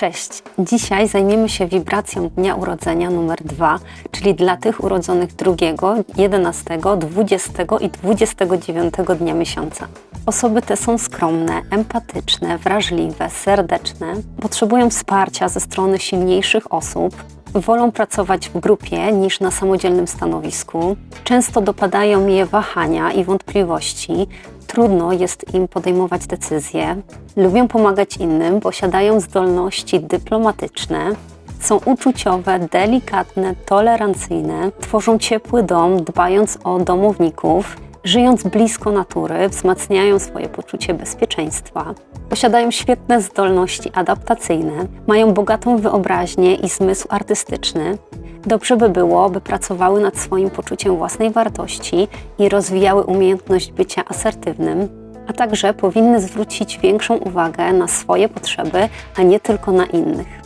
Cześć! Dzisiaj zajmiemy się wibracją dnia urodzenia numer 2, czyli dla tych urodzonych 2, 11, 20 i 29 dnia miesiąca. Osoby te są skromne, empatyczne, wrażliwe, serdeczne, potrzebują wsparcia ze strony silniejszych osób, wolą pracować w grupie niż na samodzielnym stanowisku, często dopadają je wahania i wątpliwości, trudno jest im podejmować decyzje, lubią pomagać innym, posiadają zdolności dyplomatyczne, są uczuciowe, delikatne, tolerancyjne, tworzą ciepły dom, dbając o domowników, żyjąc blisko natury, wzmacniają swoje poczucie bezpieczeństwa, posiadają świetne zdolności adaptacyjne, mają bogatą wyobraźnię i zmysł artystyczny. Dobrze by było, by pracowały nad swoim poczuciem własnej wartości i rozwijały umiejętność bycia asertywnym, a także powinny zwrócić większą uwagę na swoje potrzeby, a nie tylko na innych.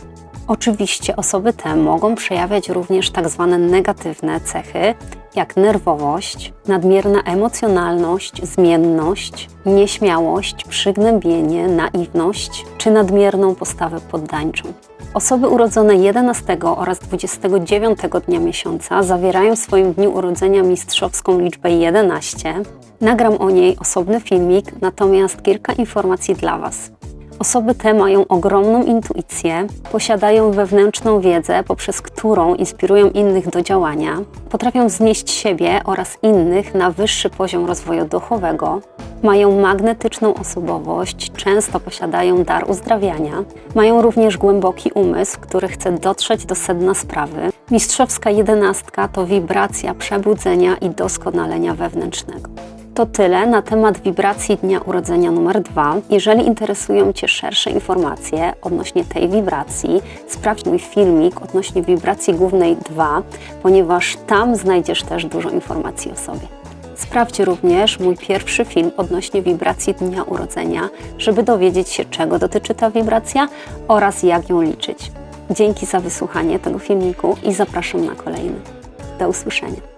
Oczywiście osoby te mogą przejawiać również tak zwane negatywne cechy, jak nerwowość, nadmierna emocjonalność, zmienność, nieśmiałość, przygnębienie, naiwność czy nadmierną postawę poddańczą. Osoby urodzone 11 oraz 29 dnia miesiąca zawierają w swoim dniu urodzenia mistrzowską liczbę 11. Nagram o niej osobny filmik, natomiast kilka informacji dla Was. Osoby te mają ogromną intuicję, posiadają wewnętrzną wiedzę, poprzez którą inspirują innych do działania, potrafią wznieść siebie oraz innych na wyższy poziom rozwoju duchowego, mają magnetyczną osobowość, często posiadają dar uzdrawiania, mają również głęboki umysł, który chce dotrzeć do sedna sprawy. Mistrzowska jedenastka to wibracja przebudzenia i doskonalenia wewnętrznego. To tyle na temat wibracji dnia urodzenia numer 2. Jeżeli interesują Cię szersze informacje odnośnie tej wibracji, sprawdź mój filmik odnośnie wibracji głównej 2, ponieważ tam znajdziesz też dużo informacji o sobie. Sprawdź również mój pierwszy film odnośnie wibracji dnia urodzenia, żeby dowiedzieć się, czego dotyczy ta wibracja oraz jak ją liczyć. Dzięki za wysłuchanie tego filmiku i zapraszam na kolejny. Do usłyszenia.